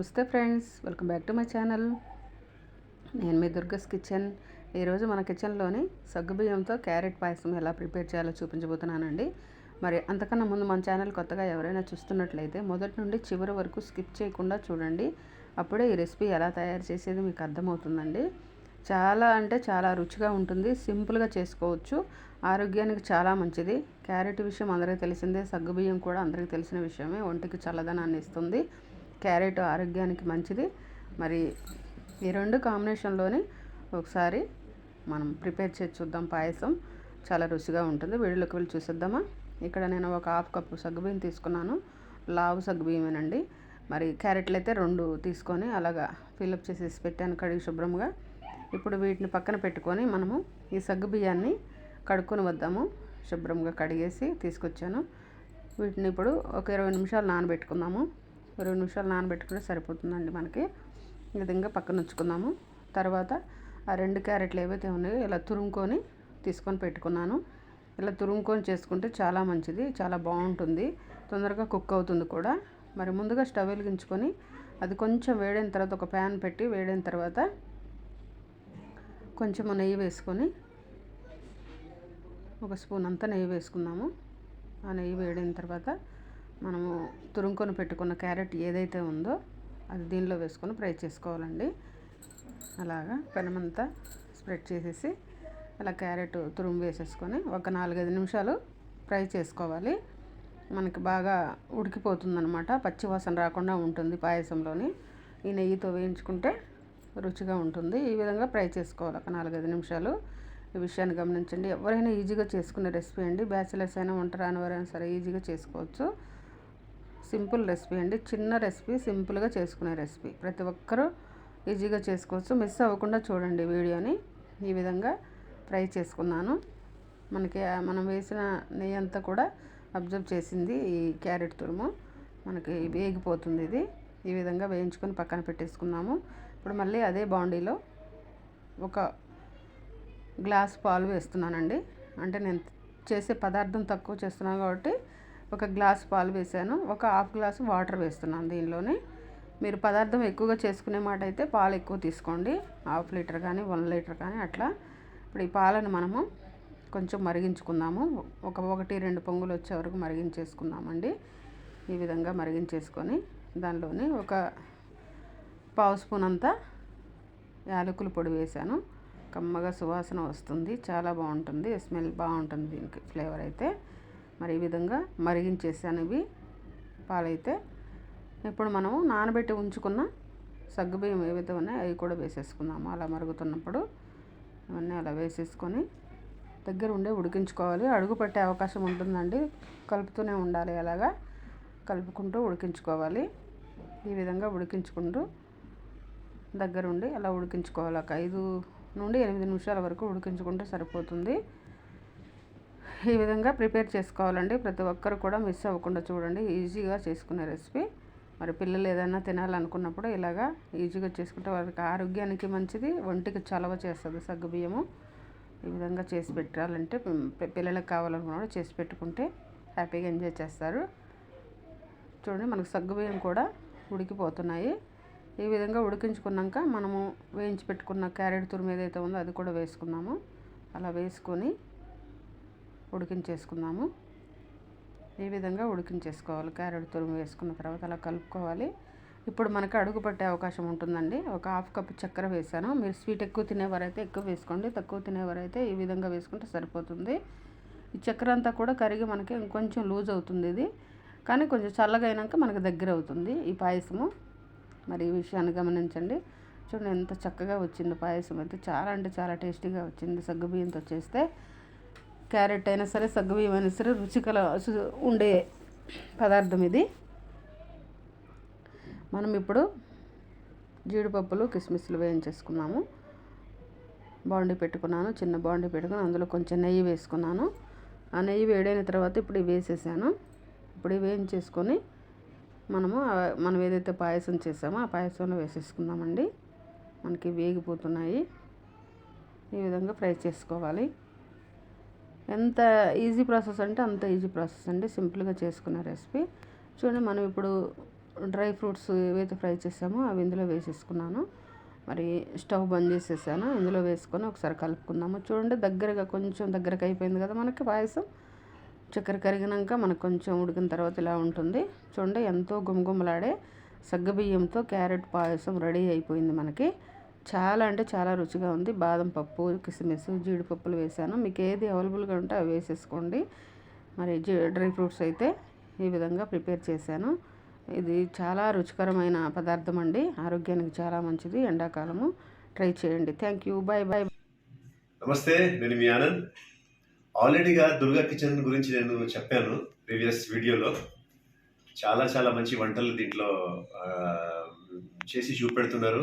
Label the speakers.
Speaker 1: నమస్తే friends welcome back to my channel. నేను మీ దుర్గస్ కిచెన్. ఈరోజు మన కిచెన్లోని సగ్గుబియ్యంతో క్యారెట్ పాయసం ఎలా ప్రిపేర్ చేయాలో చూపించబోతున్నానండి. మరి అంతకన్నా ముందు మన ఛానల్ కొత్తగా ఎవరైనా చూస్తున్నట్లయితే మొదటి నుండి చివరి వరకు స్కిప్ చేయకుండా చూడండి. అప్పుడే ఈ రెసిపీ ఎలా తయారు చేసేది మీకు అర్థమవుతుందండి. చాలా అంటే చాలా రుచిగా ఉంటుంది సింపుల్గా చేసుకోవచ్చు. ఆరోగ్యానికి చాలా మంచిది. క్యారెట్ విషయం అందరికీ తెలిసిందే సగ్గుబియ్యం కూడా అందరికీ తెలిసిన విషయమే. ఒంటికి చల్లదనాన్ని ఇస్తుంది. క్యారెట్ ఆరోగ్యానికి మంచిది. మరి ఈ రెండు కాంబినేషన్లోనే ఒకసారి మనం ప్రిపేర్ చేసి చూద్దాం పాయసం. చాలా రుచిగా ఉంటుంది. వీడియోలోకి వెళ్ళి చూసేద్దామా? ఇక్కడ నేను ఒక హాఫ్ కప్పు సగ్గుబియ్యం తీసుకున్నాను. లావు సగ్గుబియ్యమేనండి. మరి క్యారెట్లు అయితే రెండు తీసుకొని అలాగా ఫిల్అప్ చేసేసి పెట్టాను కడిగి శుభ్రంగా. ఇప్పుడు వీటిని పక్కన పెట్టుకొని మనము ఈ సగ్గుబియ్యాన్ని కడుక్కొని వద్దాము. శుభ్రంగా కడిగేసి తీసుకొచ్చాను. వీటిని ఇప్పుడు ఒక ఇరవై నిమిషాలు నానబెట్టుకుందాము. రెండు నిమిషాలు నానబెట్టుకుంటే సరిపోతుందండి మనకి. ఈ విధంగా పక్కన ఉంచుకుందాము. తర్వాత ఆ రెండు క్యారెట్లు ఏవైతే ఉన్నాయో ఇలా తురుముకొని తీసుకొని పెట్టుకున్నాను. ఇలా తురుముకొని చేసుకుంటే చాలా మంచిది చాలా బాగుంటుంది. తొందరగా కుక్ అవుతుంది కూడా. మరి ముందుగా స్టవ్ వెలిగించుకొని అది కొంచెం వేడైన తర్వాత ఒక ప్యాన్ పెట్టి వేడైన తర్వాత కొంచెం నెయ్యి వేసుకొని ఒక స్పూన్ అంతా నెయ్యి వేసుకుందాము. ఆ నెయ్యి వేడిన తర్వాత మనము తురుముకొని పెట్టుకున్న క్యారెట్ ఏదైతే ఉందో అది దీనిలో వేసుకొని ఫ్రై చేసుకోవాలండి. అలాగా పెనమంతా స్ప్రెడ్ చేసేసి అలా క్యారెట్ తురుము వేసేసుకొని ఒక నాలుగైదు నిమిషాలు ఫ్రై చేసుకోవాలి. మనకి బాగా ఉడికిపోతుందనమాట పచ్చివాసన రాకుండా ఉంటుంది పాయసంలోని. ఈ నెయ్యితో వేయించుకుంటే రుచిగా ఉంటుంది. ఈ విధంగా ఫ్రై చేసుకోవాలి ఒక నాలుగైదు నిమిషాలు. ఈ విషయాన్ని గమనించండి. ఎవరైనా ఈజీగా చేసుకునే రెసిపీ అండి. బ్యాచిలర్స్ అయినా వంట రానివారైనా సరే ఈజీగా చేసుకోవచ్చు. సింపుల్ రెసిపీ అండి. చిన్న రెసిపీ సింపుల్గా చేసుకునే రెసిపీ. ప్రతి ఒక్కరూ ఈజీగా చేసుకోవచ్చు. మిస్ అవ్వకుండా చూడండి వీడియోని. ఈ విధంగా ఫ్రై చేసుకున్నాను. మనకి మనం వేసిన నెయ్యి అంతా కూడా అబ్జర్వ్ చేసింది ఈ క్యారెట్ తురుము. మనకి వేగిపోతుంది ఇది. ఈ విధంగా వేయించుకొని పక్కన పెట్టేసుకున్నాము. ఇప్పుడు మళ్ళీ అదే బాండీలో ఒక గ్లాస్ పాలు వేస్తున్నానండి. అంటే నేను చేసే పదార్థం తక్కువ చేస్తున్నాను కాబట్టి ఒక గ్లాస్ పాలు వేసాను ఒక హాఫ్ గ్లాస్ వాటర్ వేస్తున్నాను దీనిలోనే. మీరు పదార్థం ఎక్కువగా చేసుకునే మాట అయితే పాలు ఎక్కువ తీసుకోండి. హాఫ్ లీటర్ కానీ వన్ లీటర్ కానీ అట్లా. ఇప్పుడు ఈ పాలను మనము కొంచెం మరిగించుకుందాము. ఒక ఒకటి రెండు పొంగులు వచ్చే వరకు మరిగించేసుకుందామండి. ఈ విధంగా మరిగించేసుకొని దానిలోని ఒక పావు స్పూన్ అంతా యాలకుల పొడి వేసాను కమ్మగా సువాసన వస్తుంది. చాలా బాగుంటుంది. స్మెల్ బాగుంటుంది దీనికి ఫ్లేవర్ అయితే. మరి ఈ విధంగా మరిగించేసాను ఇవి పాలైతే ఇప్పుడు మనము నానబెట్టి ఉంచుకున్న సగ్గుబియ్యం ఏవైతే ఉన్నాయో అవి కూడా వేసేసుకుందాము. అలా మరుగుతున్నప్పుడు ఇవన్నీ అలా వేసేసుకొని దగ్గర ఉండే ఉడికించుకోవాలి. అడుగు పెట్టే అవకాశం ఉంటుందండి. కలుపుతూనే ఉండాలి అలాగా. కలుపుకుంటూ ఉడికించుకోవాలి. ఈ విధంగా ఉడికించుకుంటూ దగ్గరుండి అలా ఉడికించుకోవాలి. ఒక ఐదు నుండి ఎనిమిది నిమిషాల వరకు ఉడికించుకుంటే సరిపోతుంది. ఈ విధంగా ప్రిపేర్ చేసుకోవాలండి. ప్రతి ఒక్కరు కూడా మిస్ అవ్వకుండా చూడండి. ఈజీగా చేసుకునే రెసిపీ. మరి పిల్లలు ఏదైనా తినాలనుకున్నప్పుడు ఇలాగా ఈజీగా చేసుకుంటే వాళ్ళకి ఆరోగ్యానికి మంచిది ఒంటికి చలవ చేస్తుంది సగ్గుబియ్యము ఈ విధంగా చేసి పెట్టాలంటే పిల్లలకు కావాలనుకున్నప్పుడు చేసి పెట్టుకుంటే హ్యాపీగా ఎంజాయ్ చేస్తారు. చూడండి మనకు సగ్గుబియ్యం కూడా ఉడికిపోతున్నాయి. ఈ విధంగా ఉడికించుకున్నాక మనము వేయించి పెట్టుకున్న క్యారెట్ తురుము ఏదైతే ఉందో అది కూడా వేసుకున్నాము అలా వేసుకొని ఉడికించేసుకుందాము. ఈ విధంగా ఉడికించేసుకోవాలి. క్యారెట్ తురుము వేసుకున్న తర్వాత అలా కలుపుకోవాలి. ఇప్పుడు మనకు అడుగు పట్టే అవకాశం ఉంటుందండి. ఒక హాఫ్ కప్ చక్కెర వేసాను. మీరు స్వీట్ ఎక్కువ తినేవారైతే ఎక్కువ వేసుకోండి. తక్కువ తినేవారైతే ఈ విధంగా వేసుకుంటే సరిపోతుంది. ఈ చక్కెర అంతా కూడా కరిగి మనకి ఇంకొంచెం లూజ్ అవుతుంది ఇది. కానీ కొంచెం చల్లగా అయినాక మనకు దగ్గర అవుతుంది ఈ పాయసము. మరి ఈ విషయాన్ని గమనించండి. చూడండి ఎంత చక్కగా వచ్చింది పాయసం. అయితే చాలా అంటే చాలా టేస్టీగా వచ్చింది. సగ్గుబియ్యంతో చేస్తే క్యారెట్ అయినా సరే సగ్గుబియ్యం అయినా సరే రుచికల ఉండే పదార్థం ఇది. మనం ఇప్పుడు జీడిపప్పులు కిస్మిస్లు వేయించేసుకున్నాము. బాండి పెట్టుకున్నాను చిన్న బాండి పెట్టుకుని అందులో కొంచెం నెయ్యి వేసుకున్నాను. ఆ నెయ్యి వేడైన తర్వాత ఇప్పుడు వేసేసాను. ఇప్పుడు వేయించేసుకొని మనము మనం ఏదైతే పాయసం చేసామో ఆ పాయసంలో వేసేసుకుందామండి. మనకి వేగిపోతున్నాయి. ఈ విధంగా ఫ్రై చేసుకోవాలి. ఎంత ఈజీ ప్రాసెస్ అంటే అంత ఈజీ ప్రాసెస్ అండి. సింపుల్గా చేసుకున్న రెసిపీ. చూడండి మనం ఇప్పుడు డ్రై ఫ్రూట్స్ ఏవైతే ఫ్రై చేసామో అవి ఇందులో వేసేసుకున్నాను. మరి స్టవ్ బంద్ చేసేసాను. ఇందులో వేసుకొని ఒకసారి కలుపుకుందాము. చూడండి దగ్గరగా కొంచెం దగ్గరకు అయిపోయింది కదా మనకి పాయసం. చక్కెర కరిగినాక మనకు కొంచెం ఉడికిన తర్వాత ఇలా ఉంటుంది. చూడండి ఎంతో గుమగుమలాడే సగ్గుబియ్యంతో క్యారెట్ పాయసం రెడీ అయిపోయింది మనకి. చాలా అంటే చాలా రుచిగా ఉంది. బాదం పప్పు కిస్మిస్ జీడిపప్పులు వేసాను మీకు ఏది అవైలబుల్గా ఉంటే అవి వేసేసుకోండి. మరి జీ డ్రై ఫ్రూట్స్ అయితే ఈ విధంగా ప్రిపేర్ చేశాను. ఇది చాలా రుచికరమైన పదార్థం అండి. ఆరోగ్యానికి చాలా మంచిది. ఎండాకాలము. ట్రై చేయండి. Thank you. బాయ్ బాయ్
Speaker 2: నమస్తే. నేను మీ ఆనంద్. ఆల్రెడీగా దుర్గా కిచెన్ గురించి నేను చెప్పాను ప్రీవియస్ వీడియోలో. చాలా చాలా మంచి వంటలు దీంట్లో చేసి చూపెడుతున్నారు.